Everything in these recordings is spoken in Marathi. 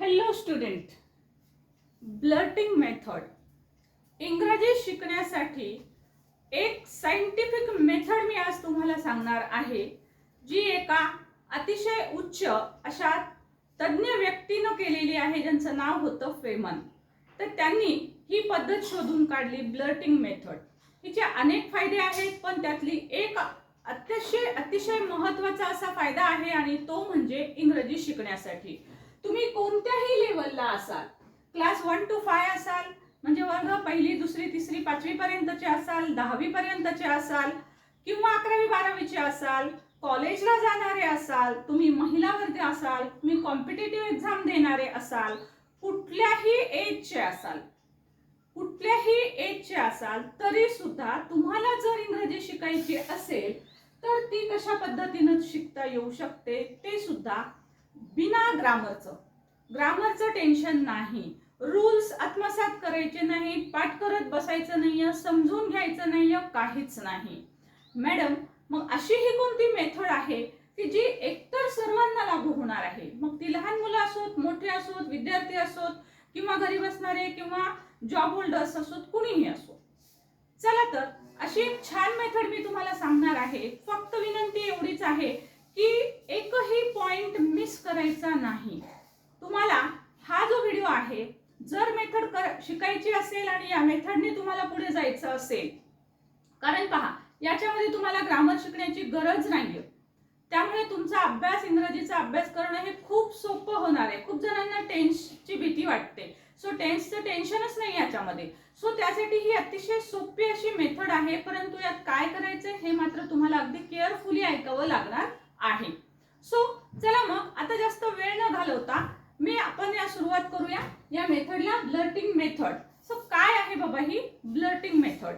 हॅलो स्टुडंट ब्लर्टिंग मेथड इंग्रजी शिकण्यासाठी एक सायंटिफिक मेथड मी आज तुम्हाला सांगणार आहे जी एका अतिशय उच्च अशा तज्ज्ञ व्यक्तीनं केलेली आहे ज्यांचं नाव होतं फेमन. तर त्यांनी ही पद्धत शोधून काढली ब्लर्टिंग मेथड हिचे अनेक फायदे आहेत पण त्यातली एक अतिशय अतिशय महत्त्वाचा असा फायदा आहे आणि तो म्हणजे इंग्रजी शिकण्यासाठी. तुम्ही कोणत्याही लेवलला असाल क्लास वन टू फाय असाल म्हणजे वर्ग पहिली दुसरी तिसरी पाचवी पर्यंतचे असाल दहावी पर्यंतचे असाल किंवा अकरावी बारावीचे असाल कॉलेजला जाणारे असाल तुम्ही महिला वर्ग असाल तुम्ही कॉम्पिटेटिव्ह एक्झाम देणारे असाल कुठल्याही एजचे असाल कुठल्याही एजचे असाल तरी सुद्धा तुम्हाला जर इंग्रजी शिकायची असेल तर ती कशा पद्धतीनं शिकता येऊ शकते ते सुद्धा बिना ग्रामरचं. ग्रामरचं टेन्शन नाही. रूल्स आत्मसात करायचे नाही पाठ करत बसायचं नाही समजून घ्यायचं नाही काहीच नाही. मॅडम मग अशी ही कोणती मेथड आहे की जी एकतर सर्वांना लागू होणार आहे? मग ती लहान मुलं असोत मोठे असोत विद्यार्थी असोत किंवा घरी बसणारे किंवा जॉब होल्डर्स असोत कुणीही असो. चला तर अशी एक छान मेथड मी तुम्हाला सांगणार आहे. फक्त विनंती एवढीच आहे की एकही पॉइंट मिस करायचा नाही. तुम्हाला हा जो व्हिडिओ आहे जर मेथड शिकायची असेल आणि या मेथडने तुम्हाला पुढे जायचं असेल कारण पहा याच्यामध्ये तुम्हाला ग्रामर शिकण्याची गरज नाहीये. त्यामुळे तुमचा अभ्यास इंग्रजीचा अभ्यास करणं हे खूप सोपं होणार आहे. खूप जणांना टेन्सची भीती वाटते. सो टेन्सचं टेन्शनच नाही याच्यामध्ये. सो त्यासाठी ही अतिशय सोपी अशी मेथड आहे. परंतु यात काय करायचं हे मात्र तुम्हाला अगदी केअरफुली ऐकावं लागणार. आहे. सो चला मग आता जास्त वेळ न घालवता मी आपण या सुरुवात करूया या मेथडला ब्लर्टिंग मेथड. सो काय आहे बाबा ही ब्लर्टिंग मेथड?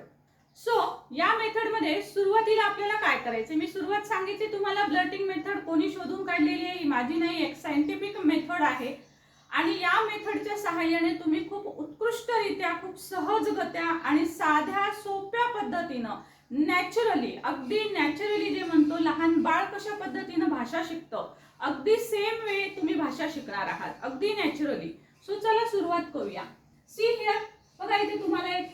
सो या मेथडमध्ये सुरुवातीला आपल्याला काय करायचं मी सुरुवात सांगितली तुम्हाला ब्लर्टिंग मेथड कोणी शोधून काढलेली आहे? माझी नाही एक सायंटिफिक मेथड आहे. आणि या मेथडच्या सहाय्याने तुम्ही खूप उत्कृष्टरित्या खूप सहजगत्या आणि साध्या सोप्या पद्धतीनं नॅचरली अगदी नॅचरली जे म्हणतो लहान बाळ कशा पद्धतीनं भाषा शिकतं? अगदी सेम वे तुम्ही भाषा शिकणार आहात. अगदी नॅचरली सो चला सुरुवात करूया. सी हिअर बघा इथे तुम्हाला एक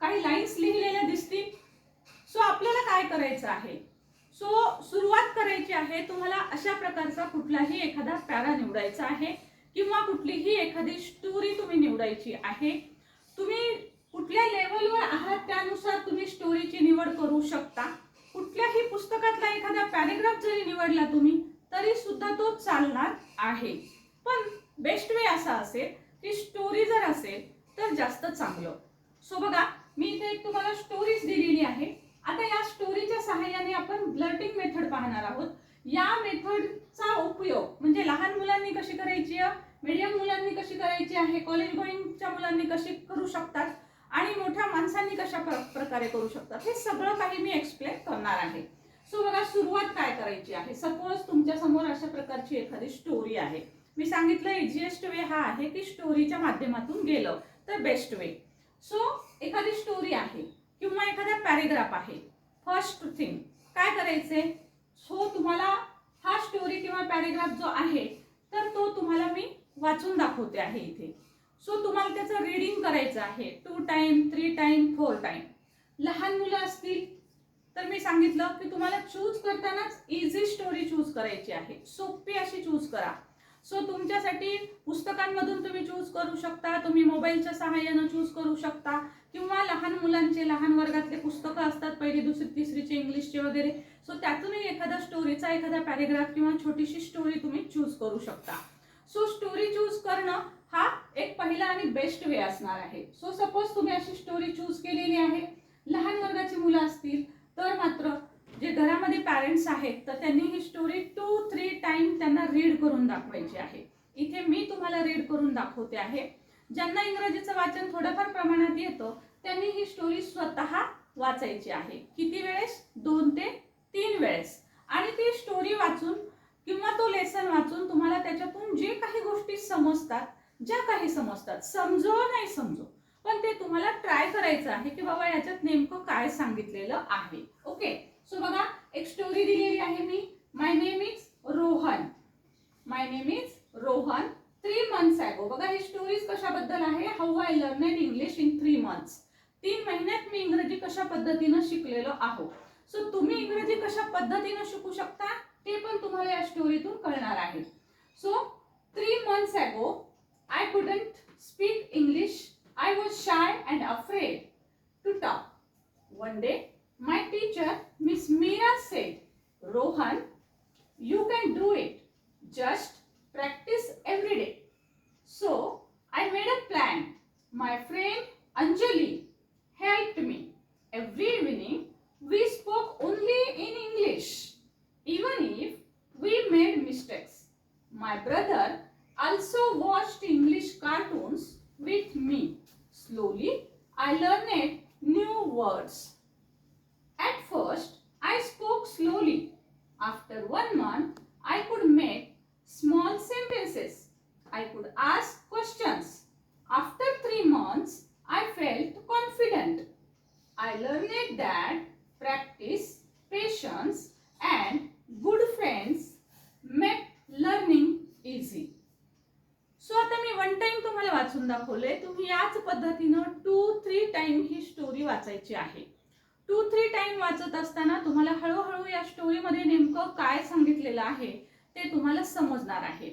काही लाईन्स लिहिलेल्या दिसतील. सो आपल्याला काय करायचं आहे? सो सुरुवात करायची आहे तुम्हाला अशा प्रकारचा कुठलाही एखादा पॅरा निवडायचा आहे किंवा कुठलीही एखादी स्टोरी तुम्ही निवडायची आहे. तुम्ही कुठल्या लेवलवर आहात त्यानुसार तुम्ही स्टोरीची निवड करू शकता? कुठल्याही पुस्तकातला एखादा पॅरेग्राफ जरी निवडला तुम्ही तरी सुद्धा तो चालणार आहे. पण बेस्ट वे असा असेल की स्टोरी जर असेल तर जास्त चांगलं. सो बघा मी इथे एक तुम्हाला स्टोरीज दिलेली आहे. आता या स्टोरीच्या सहाय्याने आपण ब्लर्टिंग मेथड पाहणार आहोत. या मेथडचा उपयोग म्हणजे लहान मुलांनी कशी करायची मीडियम मुलांनी कशी करायची आहे कॉलेज गोईंगच्या मुलांनी कशी करू शकतात माणसांनी कशा प्रकारे करू शकतात? हे सगळं काही मी एक्सप्लेन करणार आहे. सो बघा सुरुवात काय करायची आहे? सपोज तुमच्यासमोर अशा प्रकारची एखादी स्टोरी आहे. मी सांगितलं इझिएस्ट वे हा आहे की स्टोरीच्या माध्यमातून गेलं तर बेस्ट वे सो एखादी स्टोरी आहे किंवा एखादा पॅरेग्राफ आहे. फर्स्ट थिंग काय करायचे सो तुम्हाला हा स्टोरी किंवा पॅरेग्राफ जो आहे तर तो तुम्हाला मी वाचून दाखवते आहे इथे. सो तुम्हाला त्याचं रीडिंग करायचं आहे. Two time three time four time लहान मुलं असतील तर मी सांगितलं की तुम्हाला चूज करतानाच इझी स्टोरी चूज करायची आहे. सोपी अशी चूज करा. सो तुमच्यासाठी पुस्तकांमधून तुम्ही चूज करू शकता तुम्ही मोबाईलच्या सहाय्यानं चूज करू शकता किंवा लहान मुलांचे लहान वर्गातले पुस्तकं असतात पहिली दुसरी तिसरीचे इंग्लिशचे वगैरे. सो त्यातूनही एखादा स्टोरीचा एखादा पॅरेग्राफ किंवा छोटीशी स्टोरी तुम्ही चूज करू शकता. सो स्टोरी चूज करणं हा एक पहिला आणि बेस्ट वे असणार आहे. सो सपोज तुम्ही अशी स्टोरी चूज केलेली आहे. लहान वर्गाची मुलं असतील तर मात्र जे घरामध्ये पॅरेंट्स आहेत तर त्यांनी ही स्टोरी टू थ्री टाइम त्यांना रीड करून दाखवायची आहे. इथे मी तुम्हाला रीड करून दाखवते आहे. ज्यांना इंग्रजीचं वाचन थोडंफार प्रमाणात येतं त्यांनी ही स्टोरी स्वतः वाचायची आहे. किती वेळेस? दोन ते तीन वेळेस. आणि ती स्टोरी वाचून किंवा तो लेसन वाचून तुम्हाला त्याच्यातून जे काही गोष्टी समजतात ज्या काही समजतात समजो नाही समजो पण ते तुम्हाला ट्राय करायचं आहे की बाबा याच्यात नेमकं काय सांगितलेलं आहे. ओके सो बघा एक स्टोरी दिलेली आहे मी. My name is Rohan my name is Rohan three months ago बघा ही स्टोरीज कशाबद्दल आहे? How I learned English in three months तीन महिन्यात मी इंग्रजी कशा पद्धतीनं शिकलेलो आहो? सो तुम्ही इंग्रजी कशा पद्धतीनं शिकू शकता? ते पण तुम्हाला या स्टोरीतून कळणार आहे. So three months ago shy and afraid to talk. One day, my teacher, Miss Meera said, Rohan, you can do it. Just practice every day. So, I made a plan. My friend Anjali helped me. Every evening, we spoke only in English, even if we made mistakes. My brother also watched English cartoons with me slowly i learned new words at first i spoke slowly after one month, I could make small sentences. I could ask questions. After three months, I felt confident. I learned that practice, patience, and good friends make learning easy. So आता मी वन टाइम तुम्हाला वाचून दाखवले तुम्ही याच पद्धतीनं टू थ्री टाइम ही स्टोरी वाचायची आहे. टू थ्री टाइम वाचत असताना तुम्हाला हळूहळू या स्टोरीमध्ये नेमकं काय सांगितलेलं आहे ते तुम्हाला समजणार आहे.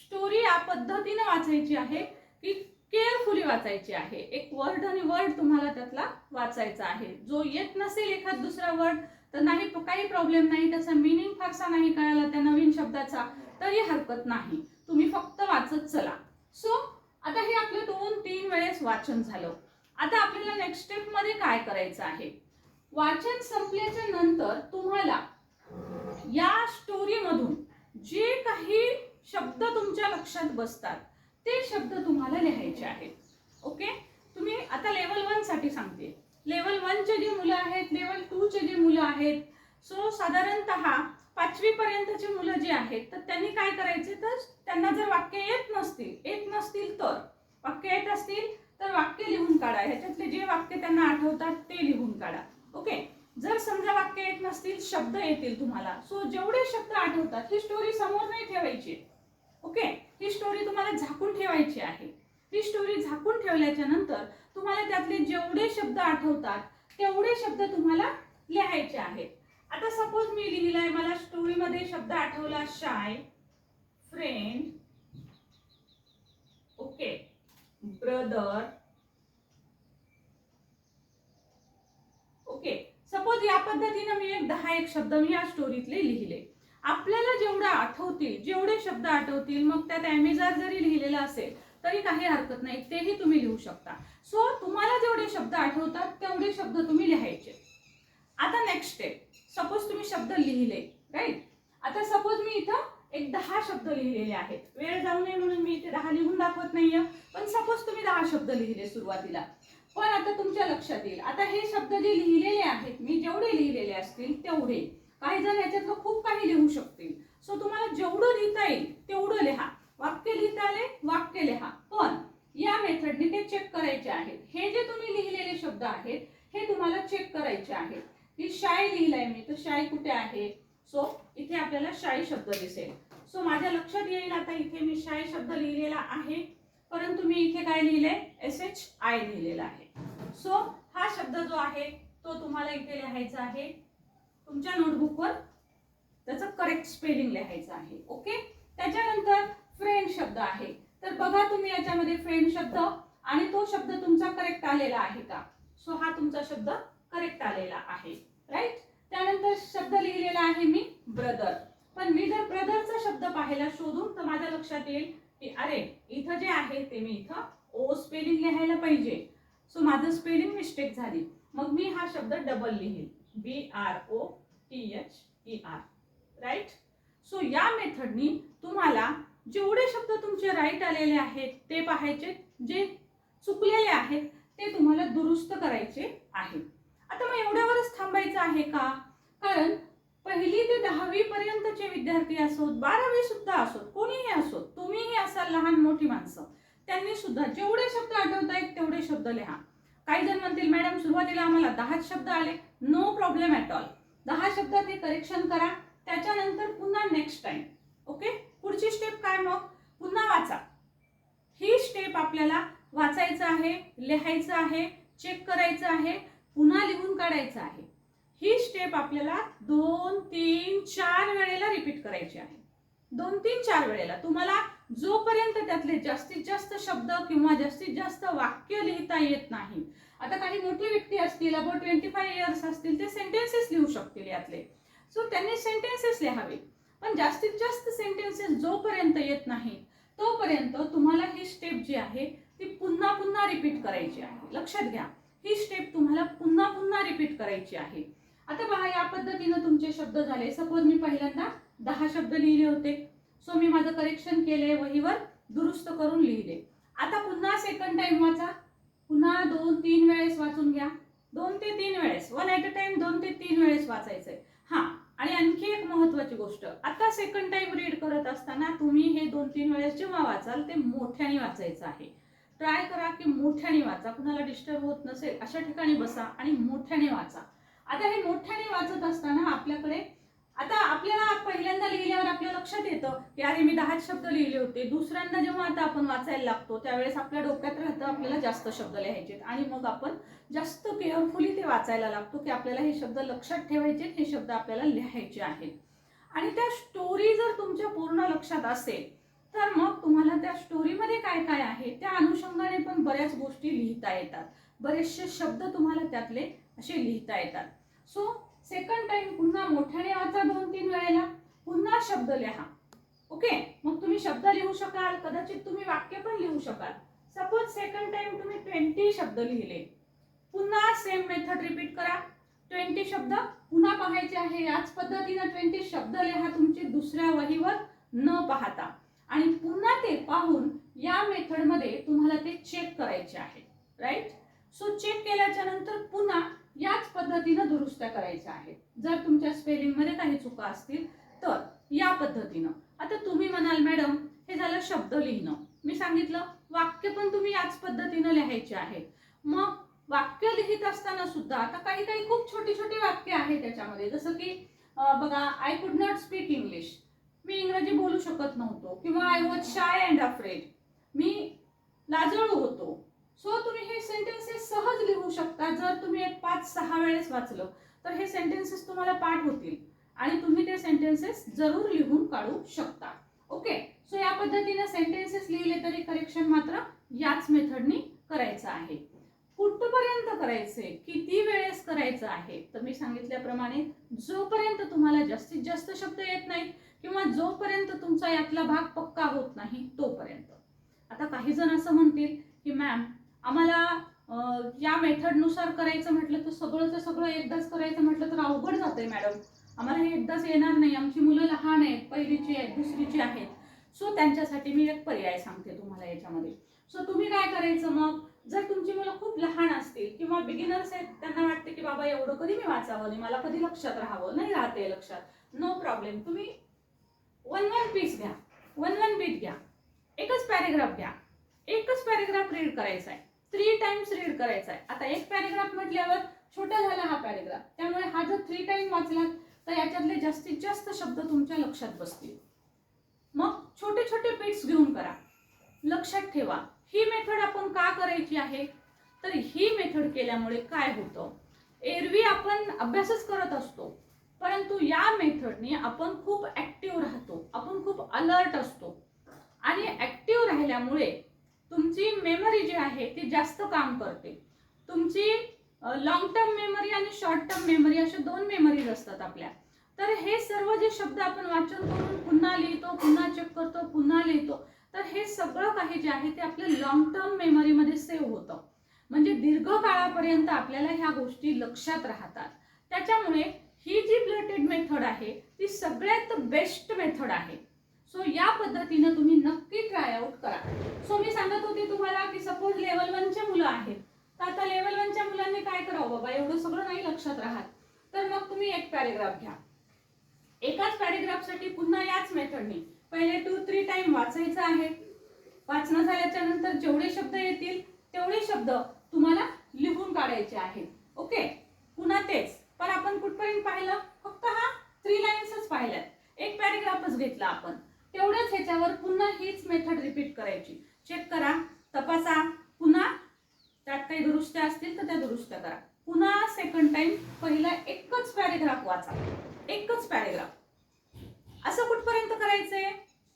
स्टोरी या पद्धतीनं वाचायची आहे की केअरफुली वाचायची आहे. एक वर्ड आणि वर्ड तुम्हाला त्यातला वाचायचा आहे. जो येत नसेल एखाद दुसरा वर्ड तर नाही काही प्रॉब्लेम नाही त्याचा मिनिंग फारसा नाही कळाला त्या नवीन शब्दाचा तरी हरकत नाही. तुम्ही फक्त वाचत चला. सो आता हे आपलं दोन तीन वेळेस वाचन झालं. आता आपल्याला नेक्स्ट स्टेपमध्ये काय करायचं आहे? वाचन संपल्याच्या नंतर तुम्हाला या स्टोरीमधून जे काही शब्द तुमच्या लक्षात बसतात ते शब्द तुम्हाला लिहायचे आहेत. ओके तुम्ही आता लेवल वनसाठी सांगते. लेवल वनचे जे मुलं आहेत लेवल टू चे जे मुलं आहेत सो साधारणतः पाचवीपर्यंतची मुलं जी आहेत तर त्यांनी काय करायचे? तर त्यांना जर वाक्य येत नसतील येत नसतील तर वाक्य येत असतील तर वाक्य लिहून काढा. ह्याच्यातले जे वाक्य त्यांना आठवतात ते लिहून काढा. ओके? जर समजा वाक्य येत नसतील शब्द येतील तुम्हाला. सो जेवढे शब्द आठवतात ही स्टोरी समोर नाही ठेवायची. ओके? ही स्टोरी तुम्हाला झाकून ठेवायची आहे. ही स्टोरी झाकून ठेवल्याच्या नंतर तुम्हाला त्यातले जेवढे शब्द आठवतात तेवढे शब्द तुम्हाला लिहायचे आहेत. आता सपोज मी लिहिलाय मला स्टोरीमध्ये शब्द आठवला shy friend okay brother okay suppose या पद्धतीनं मी एक दहा एक शब्द मी या स्टोरीतले लिहिले. आपल्याला जेवढं आठवतील जेवढे शब्द आठवतील मग त्यात ॲमेझॉन जरी लिहिलेलं असेल तरी काही हरकत नाही. तेही तुम्ही लिहू शकता. सो तुम्हाला जेवढे शब्द आठवतात तेवढे शब्द तुम्ही लिहायचे. आता नेक्स्ट स्टेप सपोज तुम्ही शब्द लिहिले राईट आता सपोज मी इथं एक दहा शब्द लिहिलेले आहेत. वेळ जाऊ नये म्हणून मी इथे दहा लिहून दाखवत नाहीये पण सपोज तुम्ही दहा शब्द लिहिले सुरुवातीला. पण आता तुमच्या लक्षात येईल. आता हे शब्द जे लिहिलेले आहेत मी जेवढे लिहिलेले असतील तेवढे. काही जण याच्यातलं खूप काही लिहू शकतील. सो तुम्हाला जेवढं लिहिता येईल तेवढं लिहा. वाक्य लिहिता आले वाक्य लिहा. पण या मेथडने ते चेक करायचे आहेत. हे जे तुम्ही लिहिलेले शब्द आहेत हे तुम्हाला चेक करायचे आहेत. की शाय लिहिलाय मी. तर शाय कुठे आहे? सो इथे आपल्याला शाई शब्द दिसेल. सो माझ्या लक्षात येईल आता इथे मी शाय शब्द लिहिलेला आहे. परंतु मी इथे काय लिहिलंय? एस एच आय लिहिलेला आहे. सो हा शब्द जो आहे तो तुम्हाला इथे लिहायचा आहे. तुमच्या नोटबुकवर त्याचं करेक्ट स्पेलिंग लिहायचं आहे. ओके त्याच्यानंतर फ्रेंड शब्द आहे. तर बघा तुम्ही याच्यामध्ये फ्रेंड शब्द आणि तो शब्द तुमचा करेक्ट आलेला आहे का? सो हा तुमचा शब्द आलेला आहे. राईट त्यानंतर शब्द लिहिलेला आहे मी ब्रदर पण मी जर ब्रदरचा शब्द पाहायला शोधून तर माझ्या लक्षात येईल की अरे इथं जे आहे ते मी इथं ओ स्पेलिंग लिहायला पाहिजे. सो माझं स्पेलिंग मिस्टेक झाली. मग मी हा शब्द double लिहील B R O T H E R right so या मेथडनी तुम्हाला जेवढे शब्द तुमचे राईट आलेले आहेत ते पाहायचे जे चुकलेले आहेत ते तुम्हाला दुरुस्त करायचे आहेत. आता मग एवढ्यावरच थांबायचं आहे का? कारण पहिली ते दहावी पर्यंतचे विद्यार्थी असोत बारावी सुद्धा असोत कोणीही असोत तुम्हीही असाल लहान मोठी माणसं त्यांनी सुद्धा जेवढे शब्द आठवत आहेत तेवढे शब्द लिहा. काही जण म्हणतील मॅडम सुरुवातीला आम्हाला दहाच शब्द आले. नो प्रॉब्लेम ॲट ऑल दहा शब्द ते करेक्शन करा. त्याच्यानंतर पुन्हा नेक्स्ट टाइम ओके पुढची स्टेप काय मग? पुन्हा वाचा. ही स्टेप आपल्याला वाचायचं आहे लिहायचं आहे चेक करायचं आहे. पुन्हा लिहून काढायचं आहे. ही स्टेप आपल्याला दोन तीन चार वेळेला रिपीट करायची आहे. दोन तीन चार वेळेला. तुम्हाला जोपर्यंत त्यातले जास्तीत जास्त शब्द किंवा जास्तीत जास्त वाक्य लिहिता येत नाही आता काही मोठी व्यक्ती असतील अबाउट ट्वेंटी फाय इयर्स असतील ते सेंटेन्सेस लिहू शकतील यातले. सो त्यांनी सेंटेन्सेस लिहावे. पण जास्तीत जास्त सेंटेन्सेस जोपर्यंत येत नाही तोपर्यंत तुम्हाला ही स्टेप जी आहे ती पुन्हा पुन्हा रिपीट करायची आहे. लक्षात घ्या. ही स्टेप तुम्हाला पुन्हा पुन्हा रिपीट करायची आहे. आता बघा या पद्धतीनं तुमचे शब्द झाले. सपोज मी पहिल्यांदा दहा शब्द लिहिले होते. सो मी माझं करेक्शन केले वहीवर दुरुस्त करून लिहिले. आता पुन्हा सेकंड टाइम वाचा. पुन्हा दोन तीन वेळेस वाचून घ्या. दोन ते तीन वेळेस. वन ॲट अ टाइम दोन ते तीन वेळेस वाचायचंय. हा आणि आणखी एक महत्त्वाची गोष्ट. आता सेकंड टाइम रीड करत असताना तुम्ही हे दोन तीन वेळेस जेव्हा वाचाल ते मोठ्याने वाचायचं आहे. ट्राय करा की मोठ्याने वाचा. कुणाला डिस्टर्ब होत नसेल अशा ठिकाणी बसा आणि मोठ्याने वाचा. आता हे मोठ्याने वाचत असताना आपल्याकडे आता आपल्याला पहिल्यांदा लिहिल्यावर आपल्या लक्षात येतं की अरे मी दहाच शब्द लिहिले होते. दुसऱ्यांदा जेव्हा आता आपण वाचायला लागतो त्यावेळेस आपल्या डोक्यात राहतं आपल्याला जास्त शब्द लिहायचे आणि मग आपण जास्त केअरफुली ते वाचायला लागतो की आपल्याला हे शब्द लक्षात ठेवायचे हे शब्द आपल्याला लिहायचे आहेत. आणि त्या स्टोरी जर तुमच्या पूर्ण लक्षात असेल तर मग तुम्हाला त्या स्टोरीमध्ये काय काय आहे त्या अनुषंगाने पण बऱ्याच गोष्टी लिहिता येतात. बरेचसे शब्द तुम्हाला त्यातले असे लिहिता येतात. सो सेकंड टाइम पुन्हा मोठ्याने वाचा दोन तीन वेळेला. पुन्हा शब्द लिहा. ओके मग तुम्ही शब्द लिहू शकाल कदाचित तुम्ही वाक्य पण लिहू शकाल. सपोज सेकंड टाइम तुम्ही ट्वेंटी शब्द लिहिले. पुन्हा सेम मेथड रिपीट करा. ट्वेंटी शब्द पुन्हा पाहायचे आहे. याच पद्धतीनं ट्वेंटी शब्द लिहा. तुमचे दुसऱ्या वहीवर न पाहता. आणि पुन्हा ते पाहून या मेथडमध्ये तुम्हाला ते चेक करायचे आहे. राईट सो चेक केल्याच्यानंतर पुन्हा याच पद्धतीनं दुरुस्त्या करायच्या आहेत जर तुमच्या स्पेलिंगमध्ये काही चुका असतील तर या पद्धतीनं. आता तुम्ही म्हणाल मॅडम हे झालं शब्द लिहिणं. मी सांगितलं वाक्य पण तुम्ही याच पद्धतीनं लिहायचे आहे. मग वाक्य लिहित असताना सुद्धा आता काही काही खूप छोटी छोटी वाक्य आहेत त्याच्यामध्ये. जसं की बघा I could not speak English मी इंग्रजी बोलू शकत नव्हतो. किंवा I was shy and afraid मी लाजळू होतो. सो तुम्ही हे सेंटेन्सेस सहज लिहू शकता. जर तुम्ही एक पाच सहा वेळेस वाचलं तर हे सेंटेन्सेस तुम्हाला पाठ होतील. आणि तुम्ही ते सेंटेन्सेस जरूर लिहून काढू शकता. ओके सो या पद्धतीने सेंटेन्सेस लिहिले तरी करेक्शन मात्र याच मेथडनी करायचं आहे. कुठपर्यंत करायचे? किती वेळेस करायचं आहे? तर मी सांगितल्याप्रमाणे जोपर्यंत तुम्हाला जास्तीत जास्त शब्द येत नाहीत किंवा जोपर्यंत तुमचा यातला भाग पक्का होत नाही तोपर्यंत. आता काही जण असं म्हणतील की मॅम आम्हाला या मेथडनुसार करायचं म्हटलं तर सगळंचं सगळं एकदाच करायचं म्हटलं तर अवघड जाते मॅडम. आम्हाला हे एकदाच येणार नाही. आमची मुलं लहान आहेत पहिलीची आहेत दुसरीची आहेत. सो त्यांच्यासाठी मी एक पर्याय सांगते तुम्हाला याच्यामध्ये. सो तुम्ही काय करायचं मग? जर तुमची मुलं खूप लहान असतील किंवा बिगिनर्स आहेत त्यांना वाटते की बाबा एवढं कधी मी वाचावं? नाही मला कधी लक्षात राहावं? नाही राहते लक्षात. नो प्रॉब्लेम तुम्ही वन वन पीस घ्या. वन वन बीट घ्या. एकच पॅरेग्राफ घ्या. एकच पॅरेग्राफ रीड करायचा आहे. थ्री टाइम्स रीड करायचा आहे. आता एक पॅरेग्राफ म्हटल्यावर छोटा झाला हा पॅरेग्राफ त्यामुळे हा जर थ्री टाइम वाचलात तर याच्यातले जास्तीत जास्त शब्द तुमच्या लक्षात बसतील. मग छोटे छोटे बिट्स घेऊन करा. लक्षात ठेवा. ही मेथड आपण का करायची आहे? तर ही मेथड केल्यामुळे काय होतं? एरवी आपण अभ्यासच करत असतो. परंतु या मेथडने आपण खूप ॲक्टिव्ह राहतो. आपण खूप अलर्ट असतो. आणि ॲक्टिव्ह राहिल्यामुळे तुमची मेमरी जी आहे ती जास्त काम करते. तुमची लॉंग टर्म मेमरी आणि शॉर्ट टर्म मेमरी अशा दोन मेमरीज असतात आपल्या. तर हे सर्व जे शब्द आपण वाचन करून पुन्हा लिहितो पुन्हा चेक करतो पुन्हा लिहितो तर हे सगळं काही जे आहे ते आपल्या लॉंग टर्म मेमरीमध्ये सेव्ह होतं. म्हणजे दीर्घ काळापर्यंत आपल्याला ह्या गोष्टी लक्षात राहतात. त्याच्यामुळे ही जी ब्लटेड मेथड आहे ती सगळ्यात बेस्ट मेथड आहे. सो या पद्धतीनं तुम्ही नक्की ट्रायआउट करा. सो मी सांगत होते तुम्हाला की सपोज लेवल वनचे मुलं आहेत. तर आता लेवल वनच्या मुलांनी काय करावं बाबा? एवढं सगळं नाही लक्षात राहत. तर मग तुम्ही एक पॅरेग्राफ घ्या. एकाच पॅरेग्राफसाठी पुन्हा याच मेथडने पहिले टू थ्री टाइम वाचायचं आहे. वाचणं झाल्याच्यानंतर जेवढे शब्द येतील तेवढे शब्द तुम्हाला लिहून काढायचे आहेत. ओके पुन्हा तेच. पण आपण कुठपर्यंत पाहिलं? फक्त हा थ्री लाईन्सच पाहिल्यात एक पॅरेग्राफच घेतला आपण. तेवढंच ह्याच्यावर पुन्हा हीच मेथड रिपीट करायची. चेक करा तपासा पुन्हा त्यात काही दुरुस्त्या असतील तर त्या दुरुस्त्या करा. पुन्हा सेकंड टाइम पहिला एकच पॅरेग्राफ वाचा. एकच पॅरेग्राफ असं कुठपर्यंत करायचंय?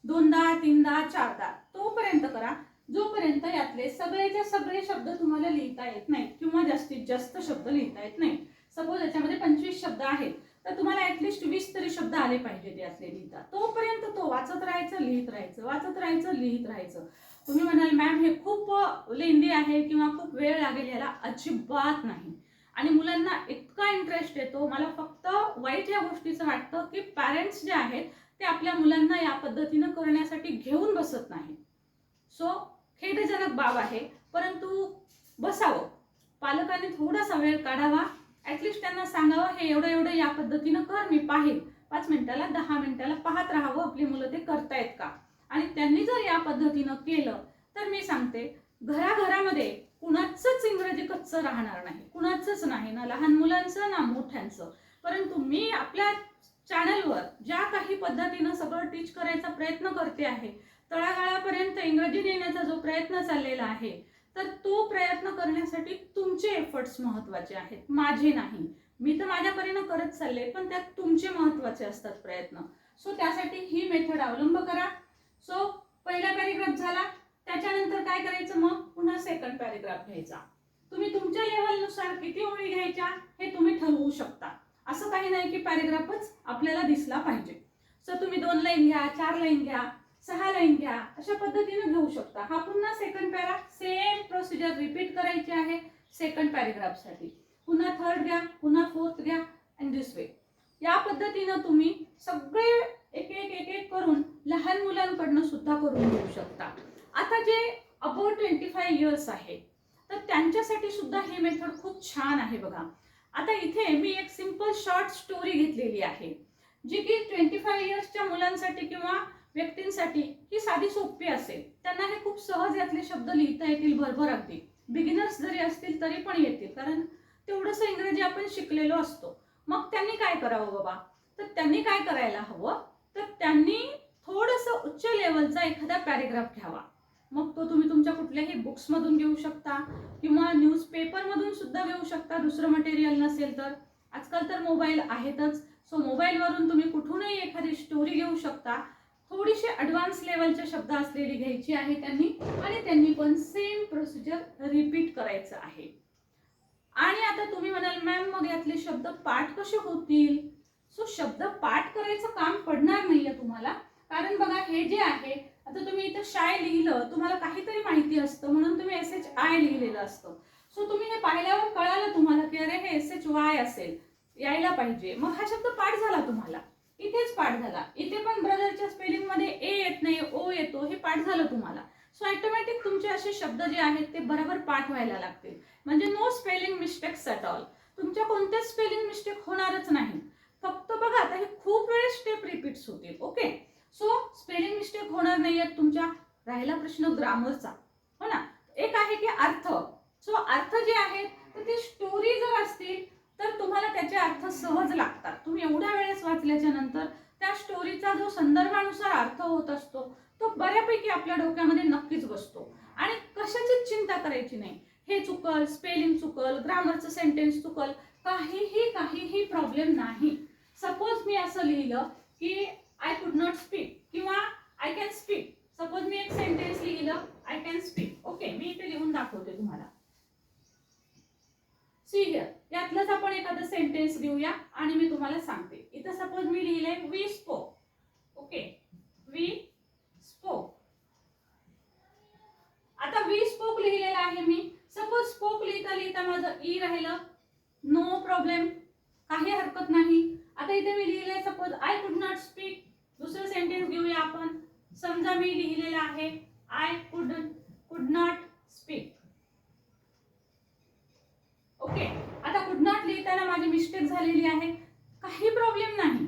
दोनदा तीनदा चारदा. तोपर्यंत करा. जोपर्यंत यातले सगळेच्या सगळे शब्द तुम्हाला लिहिता येत नाहीत किंवा जास्तीत जास्त शब्द लिहिता येत नाही सपोज याच्यामध्ये पंचवीस शब्द आहेत तर तुम्हाला ऍटलिस्ट वीस तरी शब्द आले पाहिजेत त्यातले लिहिता. तोपर्यंत तो वाचत राहायचं लिहित राहायचं वाचत राहायचं लिहित राहायचं. तुम्ही म्हणाल मॅम हे खूप लेंदी आहे किंवा खूप वेळ लागेल याला अजिबात नाही. आणि मुलांना इतका इंटरेस्ट येतो मला फक्त वाईट या गोष्टीचं वाटतं की पॅरेंट्स जे आहेत ते आपल्या मुलांना या पद्धतीनं करण्यासाठी घेऊन बसत नाही सो खेदजनक बाब आहे. परंतु बसावं. पालकांनी थोडासा वेळ काढावा. ऍटलिस्ट त्यांना सांगावं हे एवढं एवढं या पद्धतीनं कर मी पाहिल पाच मिनिटाला दहा मिनिटाला पाहत राहावं आपली मुलं ते करतायत का? आणि त्यांनी जर या पद्धतीनं केलं तर मी सांगते घराघरामध्ये कुणाचंच इंग्रजी कच्चं राहणार नाही. कुणाचंच नाही ना लहान मुलांचं ना मोठ्यांचं. परंतु मी आपल्या चॅनलवर ज्या काही पद्धतीनं सगळं टीच करायचा प्रयत्न करते आहे तळागाळापर्यंत इंग्रजी नेण्याचा जो प्रयत्न चाललेला आहे तर तो प्रयत्न करण्यासाठी तुमचे एफर्ट्स महत्त्वाचे आहेत. माझे नाही. मी तर माझ्या परीनं करत चालले पण त्यात तुमचे महत्त्वाचे असतात प्रयत्न. सो त्यासाठी ही मेथड अवलंब करा. सो पहिला पॅरेग्राफ झाला. त्याच्यानंतर काय करायचं मग? पुन्हा सेकंड पॅरेग्राफ घ्यायचा. तुम्ही तुमच्या लेवलनुसार किती ओळी घ्यायच्या हे तुम्ही ठरवू शकता. असं काही नाही की पॅरेग्राफच आपल्याला दिसला पाहिजे. सो तुम्ही दोन लाईन घ्या चार लाईन घ्या. सहा लाईन घ्या. अशा पद्धतीने घेऊ शकता. हा पुन्हा second para same procedure repeat करायची आहे सेकंड पॅरेग्राफसाठी पुन्हा थर्ड घ्या पुन्हा फोर्थ घ्या अँड दिस वे या पद्धतीनं तुम्ही सगळे एक एक एक एक करून लहान मुलांकडनं सुद्धा करून घेऊ शकता. आता जे अबाउट ट्वेंटी फाय इयर्स आहे तर त्यांच्यासाठी सुद्धा हे मेथड खूप छान आहे बघा. आता इथे मी एक सिंपल शॉर्ट स्टोरी घेतलेली आहे. जी की ट्वेंटी फाय इयर्सच्या मुलांसाठी किंवा व्यक्तींसाठी ही साधी सोपी असेल. त्यांना हे खूप सहज यातले शब्द लिहिता येतील भरभर अगदी. बिगिनर्स जरी असतील तरी पण येतील. कारण तेवढंसं इंग्रजी आपण शिकलेलो असतो. मग त्यांनी काय करावं बाबा? तर त्यांनी काय करायला हवं? तर त्यांनी थोडंसं उच्च लेवलचा एखादा पॅरेग्राफ घ्यावा. मग तो तुम्ही तुमच्या कुठल्याही बुक्समधून घेऊ शकता किंवा न्यूजपेपरमधून सुद्धा घेऊ शकता. दुसरं मटेरियल नसेल तर. आजकाल तर मोबाईल आहेतच. सो मोबाईलवरून तुम्ही कुठूनही एखादी स्टोरी घेऊ शकता. थोडीशी ॲडव्हान्स लेवलचे शब्द असलेली घ्यायची आहे त्यांनी आणि त्यांनी पण सेम प्रोसिजर रिपीट करायचं आहे. आणि आता तुम्ही म्हणाल मॅम मग यातले शब्द पाठ कसे होतील? सो शब्द पाठ करायचं काम पडणार नाहीये तुम्हाला. कारण बघा हे जे आहे आता तुम्ही इथं शाय लिहिलं तुम्हाला काहीतरी माहिती असतं म्हणून तुम्ही एस एच आय लिहिलेलं असतं. सो तुम्ही हे पाहिल्यावर कळालं तुम्हाला की अरे हे एस एच वाय असेल. यायला पाहिजे. मग हा शब्द पाठ झाला तुम्हाला. इथेच पाठ झाला. इथे पण ब्रदरच्या स्पेलिंगमध्ये ए येत नाही ओ येतो हे पाठ झालं तुम्हाला. सो ऑटोमॅटिक तुमचे असे शब्द जे आहेत ते बरोबर पाठ व्हायला लागतील. म्हणजे no spelling mistakes at all तुमच्या कोणत्याच स्पेलिंग मिस्टेक होणारच नाही. फक्त बघा आता हे खूप वेळेस स्टेप रिपीट्स होतील ओके सो स्पेलिंग मिस्टेक होणार नाही आहेत तुमच्या राहिला प्रश्न ग्रामरचा. हो ना? एक आहे की अर्थ. सो अर्थ जे आहेत तर ते स्टोरी जर असतील तर तुम्हाला त्याचे अर्थ सहज लागतात. तुम्ही एवढ्या वेळेस वाचल्याच्या नंतर त्या स्टोरीचा जो संदर्भानुसार अर्थ होत असतो तो बऱ्यापैकी आपल्या डोक्यामध्ये नक्कीच बसतो. आणि कशाचीच चिंता करायची नाही. हे चुकल स्पेलिंग चुकल ग्रामरचं सेंटेन्स चुकल काहीही काहीही प्रॉब्लेम नाही. सपोज मी असं लिहिलं की आय कुड नॉट स्पीक किंवा आय कॅन स्पीक सपोज मी एक सेंटेन्स लिहिलं आय कॅन स्पीक ओके मी इथे लिहून दाखवते तुम्हाला. सी हिअर यातलंच आपण एखादं सेंटेन्स देऊया आणि मी तुम्हाला सांगते. इथं सपोज मी लिहिलंय we spoke okay we spoke आता वी स्पोक लिहिलेलं आहे मी. सपोज स्पोक लिहिता लिहिता माझं ई राहिलं. नो प्रॉब्लेम काही हरकत नाही. आता इथे मी लिहिलंय suppose I could not speak दुसरं सेंटेन्स घेऊया आपण. समजा मी लिहिलेलं आहे आय कुड कुड नॉट स्पीक ओके आता कुड नॉट लिहिताना माझी मिस्टेक झालेली आहे. काही प्रॉब्लेम नाही.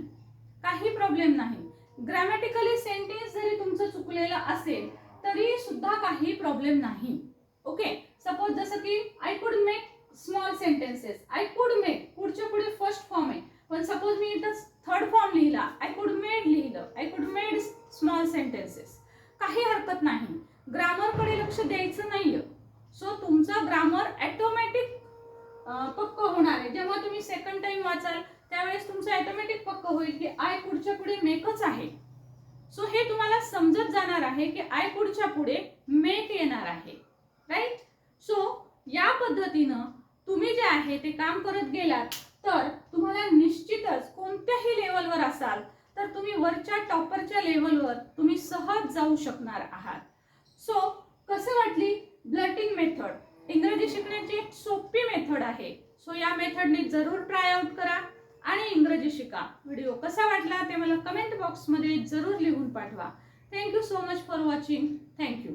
काही प्रॉब्लेम नाही. ग्रॅमॅटिकली सेंटेन्स जरी तुमचं चुकलेलं असेल तरी सुद्धा काही प्रॉब्लेम नाही. ओके सपोज जसं की I could make small sentences I could make पुढच्या पुढे फर्स्ट फॉर्म आहे. पण सपोज मी इथं थर्ड फॉर्म लिहिला आय कुड मेड लिहिलं. I could made small sentences काही हरकत नाही. ग्रामरकडे लक्ष द्यायचं नाहीये सो तुमचं ग्रामर ॲटोमॅटिक पक्क होणार आहे जेव्हा तुम्ही सेकंड टाइम वाचाल त्यावेळेस तुमचं ॲटोमॅटिक पक्क होईल की आय पुढच्या पुढे मेकच आहे. सो हे तुम्हाला समजत जाणार आहे की आय पुढच्या पुढे मेक येणार आहे. राईट सो या पद्धतीनं तुम्ही जे आहे ते काम करत गेलात तर तुम्हाला निश्चितच कोणत्याही लेवलवर असाल तर तुम्ही वरच्या टॉपरच्या लेवलवर तुम्ही सहज जाऊ शकणार आहात. सो कसं वाटली? ब्लटिंग मेथड इंग्रजी शिकण्याची एक सोपी मेथड आहे. सो या मेथडने जरूर ट्राय आउट करा. आणि इंग्रजी शिका. व्हिडिओ कसा वाटला ते मला कमेंट बॉक्समध्ये जरूर लिहून पाठवा. Thank you so much for watching thank you